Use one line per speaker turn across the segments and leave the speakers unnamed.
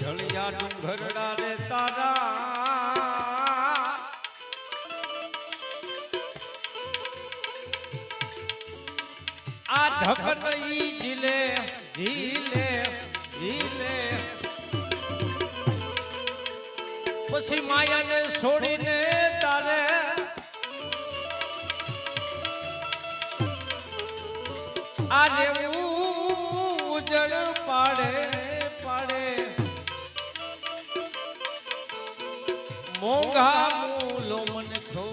ઢળિયા ડુંગરડા રે તારા. આ ઢકન ઈ જીલે જીલે જીલે પછી માયાને છોડીને તારે આ રેવું ઉજળ પાડે પાડે. મોંઘા મૂલો મન ખો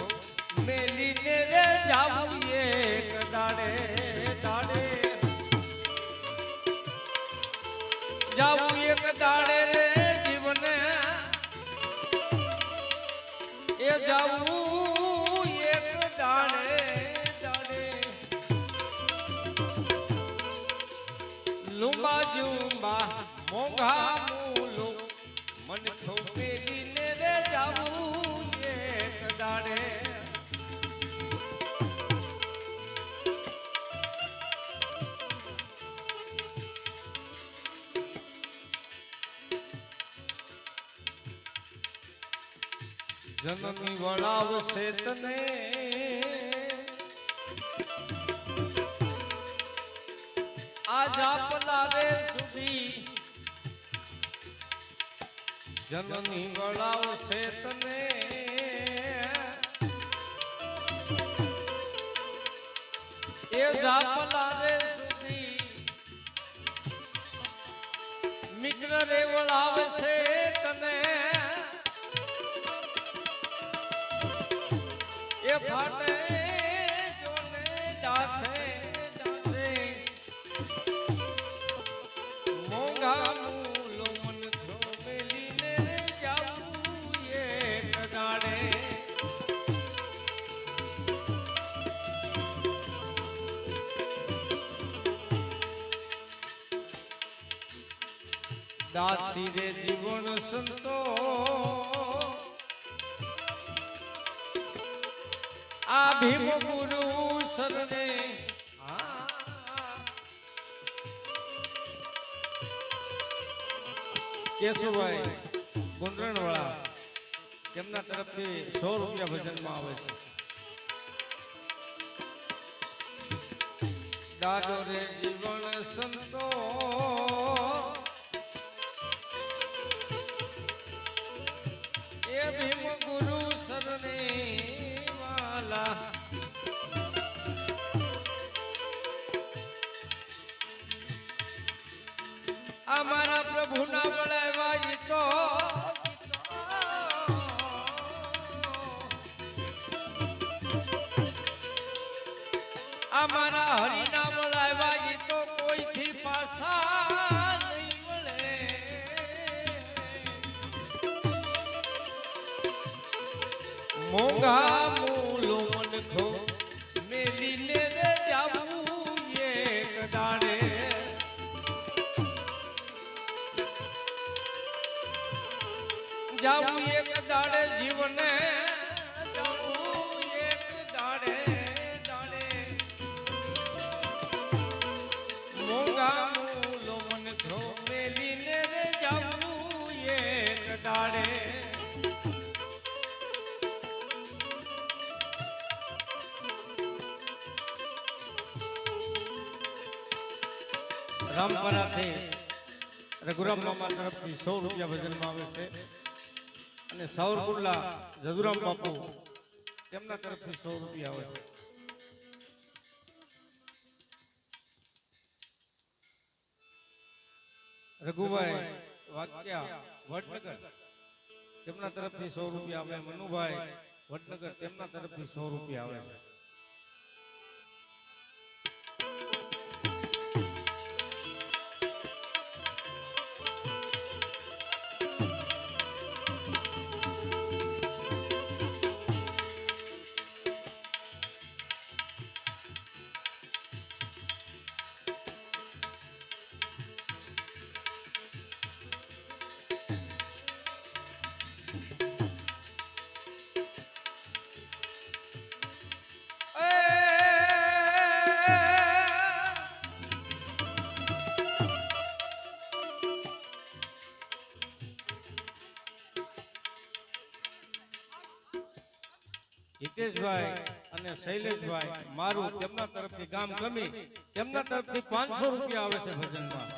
મેલીને રે જાવું એક દાડે. દાડે જાવું એક દાડે રે એ જાવું મોંઘા મૂલો મન ખોપેલીને રે જાવું એક દાડે. જનની વળાવશે તને. આ જાપલા રે સુધી જનની વળાવશે તને. એ જાપલા રે દાસી રે જીવન સંતો. આ ભીમ ગુરુ શરણે. કેશુભાઈ કુંદરણ વાળા તેમના તરફથી સો રૂપિયા ભજનમાં આવે છે. દાદો રે જીવન સંતો. અમારા પ્રભુના બોલાવ્યા જાવું એક દાડે જીવને. દાડે. રામપરાથી રઘુરામ મામા તરફથી સો રૂપિયા ભજનમાં આવે છે. અને સાવરકુંડલા જદુરામ બાપુ, તેમના તરફથી સો રૂપિયા આવે રઘુભાઈ વાક્યા વડનગર, તેમના તરફથી સો રૂપિયા આવે. મનુભાઈ વડનગર, તેમના તરફથી સો રૂપિયા આવે છે. હિતેશભાઈ અને શૈલેષભાઈ મારું તેમના તરફથી ગામ ગમી. તેમના તરફથી પાંચસો રૂપિયા આવે છે ભજનમાં.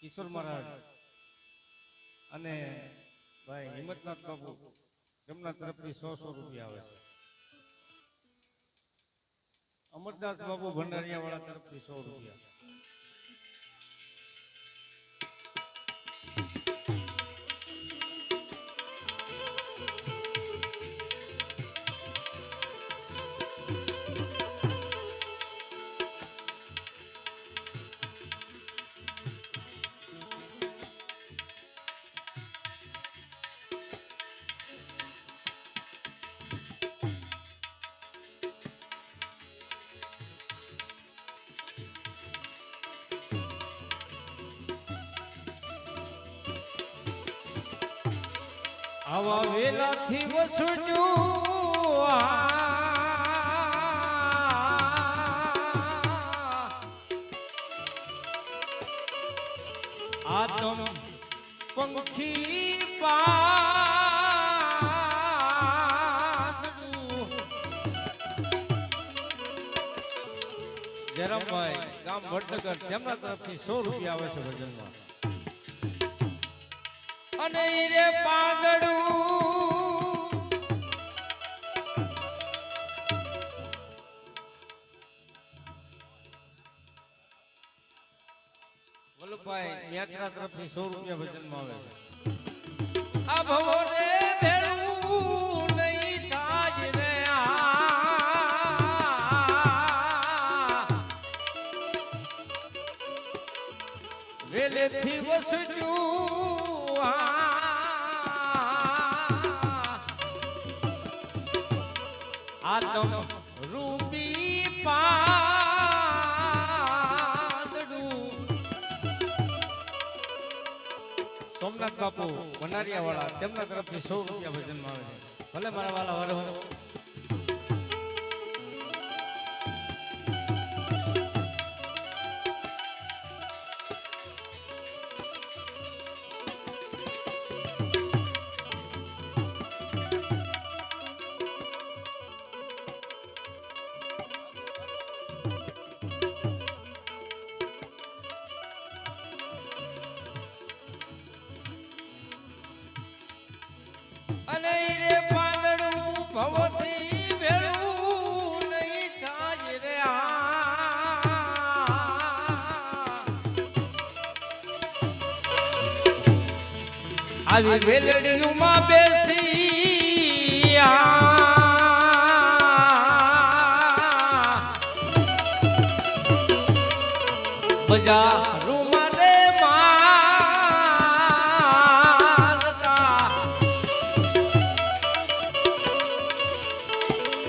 કિશોર મહારાજ અને ભાઈ હિંમતનાથ બાબુ તેમના તરફથી સો સો રૂપિયા આવે છે. અમરદાસ બાબુ ભંડારિયા વાળા તરફથી સો રૂપિયા. આવા વેલાથી વસુડ્યું આતમ પંખી પાદડું જયરામભાઈ, ગામ વડનગર, તેમના તરફથી સો રૂપિયા આવે છે ભજનમાં અને રે પાંદડું. વલ્લભભાઈ યાત્રા તરફથી સો રૂપિયા ભજનમાં આવે છે. આ ભવો રે ભેળું નહીં થાય રે વેલેથી વસજું આતમ રૂપી પાંદડું. સોમનાથ બાપુ વનારિયા વાળા તેમના તરફથી સો રૂપિયા ભજનમાં આવે છે. ભલે મારા વાલા વરહો. આવી વેલડીયુમાં બેસી આ બજારમાં રે માલતા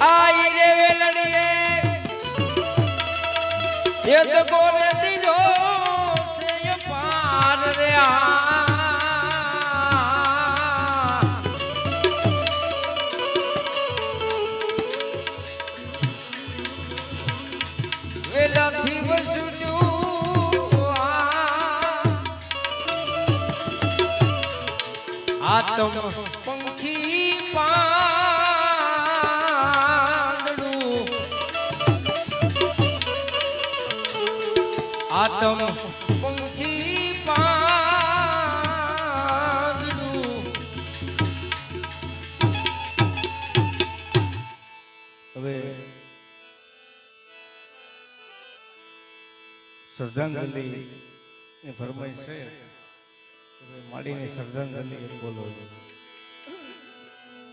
આઈ રે વેલડીએ. એ તો કોને આતમ પંખી પાંદડું. આતમ પંખી પાંદડું. હવે શ્રદ્ધાંજલિ એ ફરમાઈ છે. માડીની શ્રદ્ધાંજલિ એક બોલો